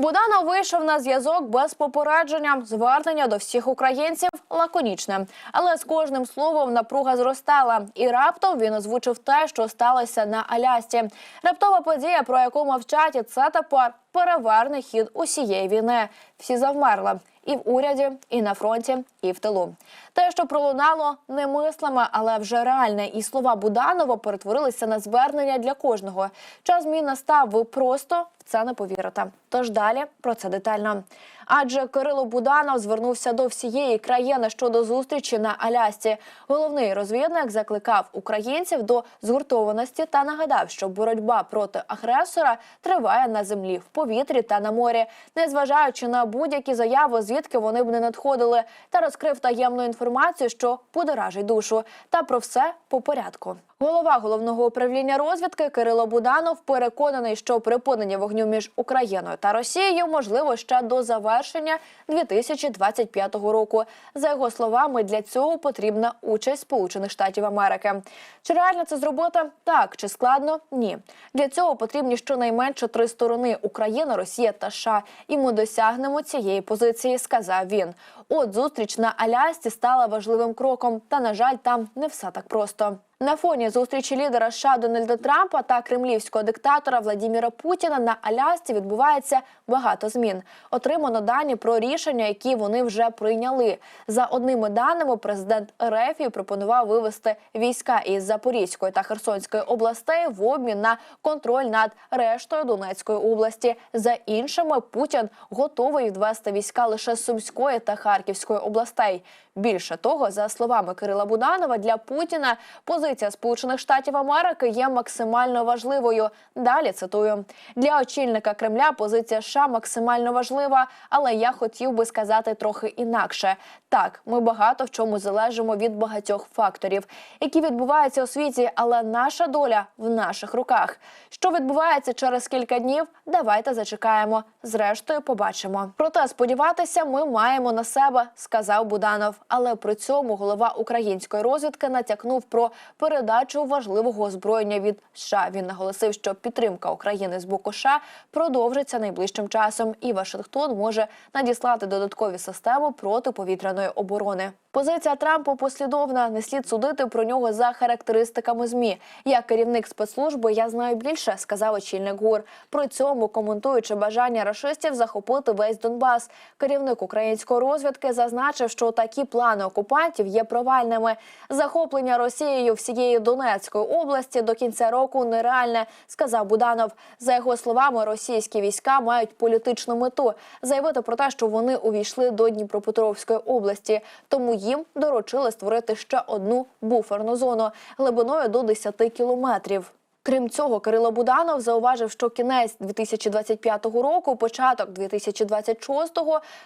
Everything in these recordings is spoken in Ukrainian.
Буданов вийшов на зв'язок без попередження. Звернення до всіх українців лаконічне. Але з кожним словом напруга зростала. І раптом він озвучив те, що сталося на Алясці. Раптова подія, про яку мовчать, це тепер переверне хід усієї війни. Всі завмерли. І в уряді, і на фронті, і в тилу. Те, що пролунало немислиме, але вже реальне, і слова Буданова перетворилися на звернення для кожного. Час змін настав. Ви просто це не повірите. Тож далі про це детально. Адже Кирило Буданов звернувся до всієї країни щодо зустрічі на Алясці. Головний розвідник закликав українців до згуртованості та нагадав, що боротьба проти агресора триває на землі, в повітрі та на морі, незважаючи на будь-які заяви, звідки вони б не надходили, та розкрив таємну інформацію, що подоражить душу. Та про все по порядку. Голова головного управління розвідки Кирило Буданов переконаний, що припинення вогню між Україною та Росією можливо ще до завершення 2025 року. За його словами, для цього потрібна участь Сполучених Штатів Америки. Чи реально це зробити? Так чи складно? Ні. Для цього потрібні щонайменше три сторони: Україна, Росія та США. І ми досягнемо цієї позиції, сказав він. От зустріч на Алясці стала важливим кроком. Та на жаль, там не все так просто. На фоні зустрічі лідера США Дональда Трампа та кремлівського диктатора Владіміра Путіна на Алясці відбувається багато змін. Отримано дані про рішення, які вони вже прийняли. За одними даними, президент РФ пропонував вивести війська із Запорізької та Херсонської областей в обмін на контроль над рештою Донецької області. За іншими, Путін готовий відвести війська лише з Сумської та Харківської областей. Більше того, за словами Кирила Буданова, для Путіна позиція Сполучених Штатів Америки є максимально важливою. Далі цитую для очільника Кремля. Позиція США максимально важлива, але я хотів би сказати трохи інакше. Так, ми багато в чому залежимо від багатьох факторів, які відбуваються у світі, але наша доля в наших руках. Що відбувається через кілька днів? Давайте зачекаємо. Зрештою, побачимо. Проте сподіватися, ми маємо на себе, сказав Буданов. Але при цьому голова української розвідки натякнув про передачу важливого озброєння від США. Він наголосив, що підтримка України з боку США продовжиться найближчим часом, і Вашингтон може надіслати додаткові системи протиповітряної оборони. Позиція Трампа послідовна. Не слід судити про нього за характеристиками змі. Як керівник спецслужби, я знаю більше, сказав очільник ГУР. При цьому коментуючи бажання рашистів захопити весь Донбас. Керівник української розвідки зазначив, що такі плани окупантів є провальними. Захоплення Росією всієї Донецької області до кінця року нереальне, сказав Буданов. За його словами, російські війська мають політичну мету заявити про те, що вони увійшли до Дніпропетровської області. Тому їм доручили створити ще одну буферну зону глибиною до 10 кілометрів. Крім цього, Кирило Буданов зауважив, що кінець 2025 року, початок 2026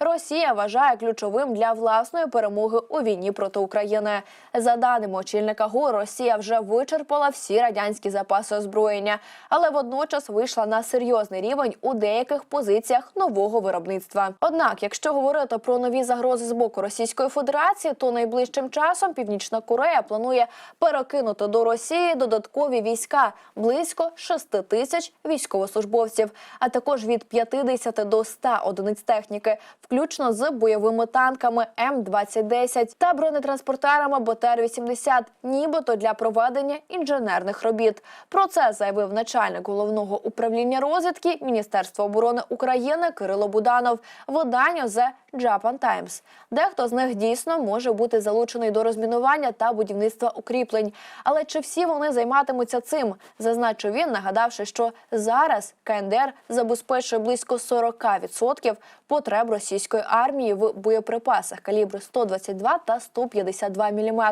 Росія вважає ключовим для власної перемоги у війні проти України. За даними очільника ГУР, Росія вже вичерпала всі радянські запаси озброєння, але водночас вийшла на серйозний рівень у деяких позиціях нового виробництва. Однак, якщо говорити про нові загрози з боку Російської Федерації, то найближчим часом Північна Корея планує перекинути до Росії додаткові війська близько 6 тисяч військовослужбовців, а також від 50 до 100 одиниць техніки, включно з бойовими танками М-2010 та бронетранспортерами БТР-80, нібито для проведення інженерних робіт. Про це заявив начальник головного управління розвідки Міністерства оборони України Кирило Буданов виданню The Japan Times. Дехто з них дійсно може бути залучений до розмінування та будівництва укріплень. Але чи всі вони займатимуться цим? Зазначив він, нагадавши, що зараз КНДР забезпечує близько 40% потреб російської армії в боєприпасах калібру 122 та 152 мм,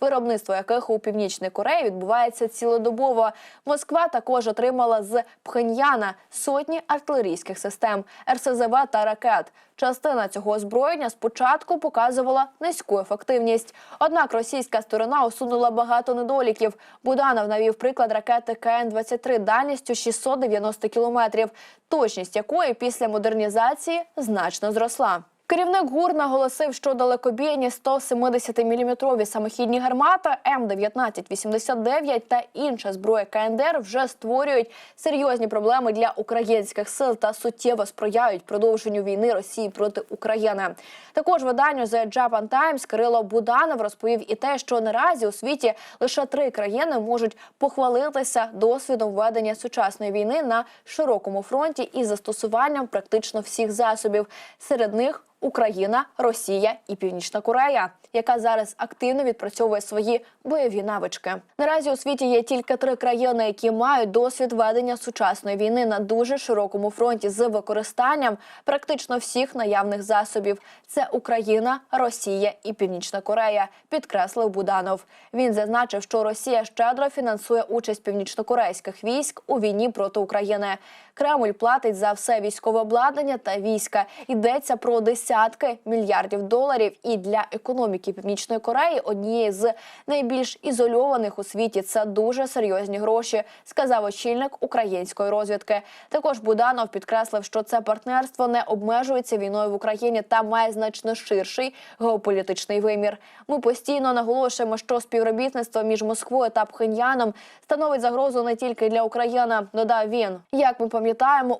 виробництво яких у північній Кореї відбувається цілодобово. Москва також отримала з Пхеньяна сотні артилерійських систем, РСЗВ та ракет. Частина цього озброєння спочатку показувала низьку ефективність. Однак російська сторона усунула багато недоліків. Буданов навів приклад ракети КН-23 дальністю 690 кілометрів, точність якої після модернізації значно зросла. Керівник ГУР наголосив, що далекобійні 170-мм самохідні гармати М1989 та інша зброя КНДР вже створюють серйозні проблеми для українських сил та суттєво сприяють продовженню війни Росії проти України. Також виданню The Japan Times Кирило Буданов розповів і те, що наразі у світі лише три країни можуть похвалитися досвідом ведення сучасної війни на широкому фронті із застосуванням практично всіх засобів. Серед них Україна, Росія і Північна Корея, яка зараз активно відпрацьовує свої бойові навички. Наразі у світі є тільки три країни, які мають досвід ведення сучасної війни на дуже широкому фронті з використанням практично всіх наявних засобів. Це Україна, Росія і Північна Корея, підкреслив Буданов. Він зазначив, що Росія щедро фінансує участь північнокорейських військ у війні проти України. Кремль платить за все військове обладнання та війська. Йдеться про десятки мільярдів доларів. І для економіки Північної Кореї однієї з найбільш ізольованих у світі це дуже серйозні гроші, сказав очільник української розвідки. Також Буданов підкреслив, що це партнерство не обмежується війною в Україні та має значно ширший геополітичний вимір. Ми постійно наголошуємо, що співробітництво між Москвою та Пхеньяном становить загрозу не тільки для України. Додав він. Як ми пам'ятаємо,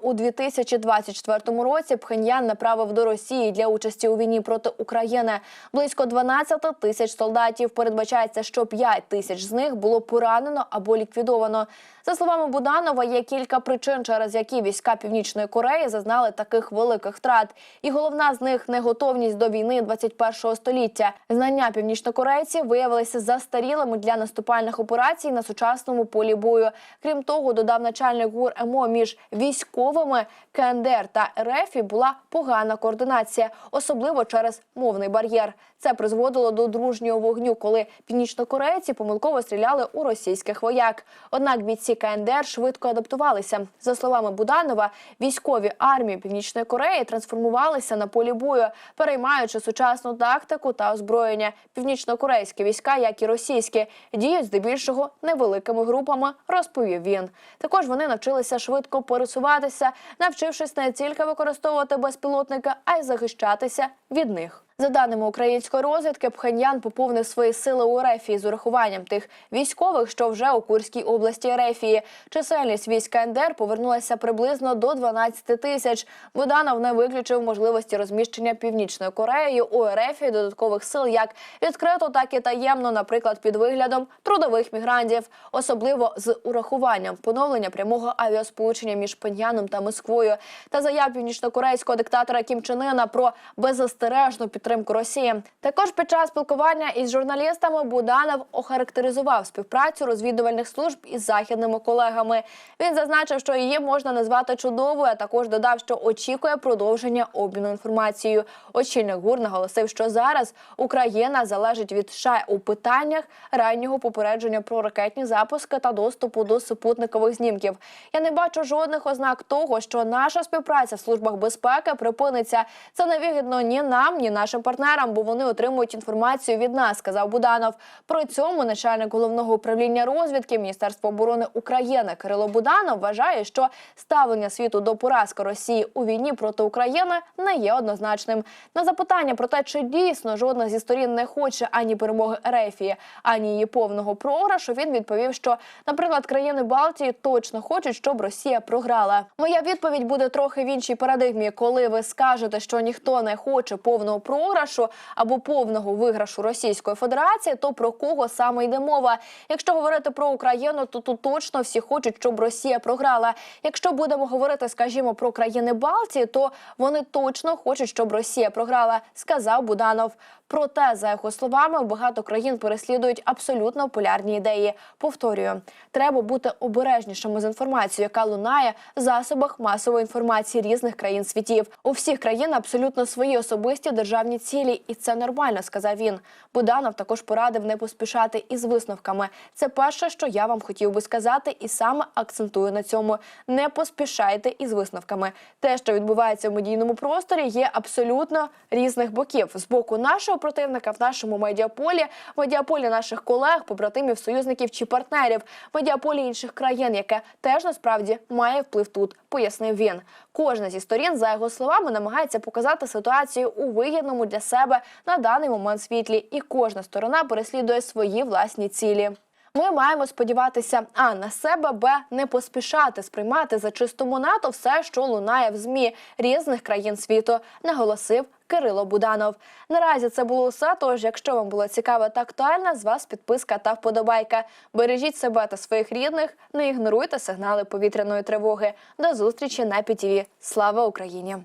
у 2024 році Пхеньян направив до Росії для участі у війні проти України близько 12 тисяч солдатів. Передбачається, що 5 тисяч з них було поранено або ліквідовано. За словами Буданова, є кілька причин, через які війська Північної Кореї зазнали таких великих втрат. І головна з них неготовність до війни 21-го століття. Знання північнокорейців виявилися застарілими для наступальних операцій на сучасному полі бою. Крім того, додав начальник ГУР МО між військовими КНДР та РФ була погана координація, особливо через мовний бар'єр. Це призводило до дружнього вогню, коли північнокорейці помилково стріляли у російських вояк. Однак бійці КНДР швидко адаптувалися. За словами Буданова, військові армії Північної Кореї трансформувалися на полі бою, переймаючи сучасну тактику та озброєння. Північнокорейські війська, як і російські, діють здебільшого невеликими групами, розповів він. Також вони навчилися швидко пересуватися, навчившись не тільки використовувати безпілотники, а й захищатися від них. За даними української розвідки, Пхеньян поповнив свої сили у Ерефії з урахуванням тих військових, що вже у Курській області Ерефії. Чисельність військ КНДР повернулася приблизно до 12 тисяч. Буданов не виключив можливості розміщення північною Кореєю у Ерефії додаткових сил як відкрито, так і таємно, наприклад, під виглядом трудових мігрантів, особливо з урахуванням поновлення прямого авіасполучення між Пеньяном та Москвою та заяв північнокорейського диктатора Кім Чен Ына про беззастережну підтримку Росії. Також під час спілкування із журналістами Буданов охарактеризував співпрацю розвідувальних служб із західними колегами. Він зазначив, що її можна назвати чудовою. а Також додав, що очікує продовження обміну інформацією. Очільник ГУР наголосив, що зараз Україна залежить від США у питаннях раннього попередження про ракетні запуски та доступу до супутникових знімків. Я не бачу жодних ознак того, що наша співпраця в службах безпеки припиниться. Це не вигідно ні нам, ні нашим партнерам, бо вони отримують інформацію від нас, сказав Буданов. При цьому начальник головного управління розвідки Міністерства оборони України Кирило Буданов вважає, що ставлення світу до поразки Росії у війні проти України не є однозначним. На запитання про те, чи дійсно жодна зі сторін не хоче ані перемоги Ерефії, ані її повного програшу, він відповів, що, наприклад, країни Балтії точно хочуть, щоб Росія програла. Моя відповідь буде трохи в іншій парадигмі, коли ви скажете, що ніхто не хоче повного програшу або повного виграшу Російської Федерації, то про кого саме йде мова? Якщо говорити про Україну, то тут точно всі хочуть, щоб Росія програла. Якщо будемо говорити, скажімо, про країни Балтії, то вони точно хочуть, щоб Росія програла, сказав Буданов. Проте, за його словами, багато країн переслідують абсолютно полярні ідеї. Повторюю, треба бути обережнішими з інформацією, яка лунає в засобах масової інформації різних країн світів. У всіх країн абсолютно свої особисті державні цілі, і це нормально, сказав він. Буданов також порадив не поспішати із висновками. Це перше, що я вам хотів би сказати, і саме акцентую на цьому: не поспішайте із висновками. Те, що відбувається в медійному просторі, є абсолютно різних боків. З боку нашого противника в нашому медіаполі, медіаполі наших колег, побратимів, союзників чи партнерів, медіаполі інших країн, яке теж насправді має вплив тут, пояснив він. Кожна зі сторін, за його словами, намагається показати ситуацію у вигідному для себе на даний момент світлі, і кожна сторона переслідує свої власні цілі. Ми маємо сподіватися а на себе, б не поспішати сприймати за чисту монету все, що лунає в змі різних країн світу, наголосив Кирило Буданов. Наразі це було все. Тож, якщо вам було цікаво та актуально, з вас підписка та вподобайка. Бережіть себе та своїх рідних, не ігноруйте сигнали повітряної тривоги. До зустрічі на ПІТІВІ. Слава Україні!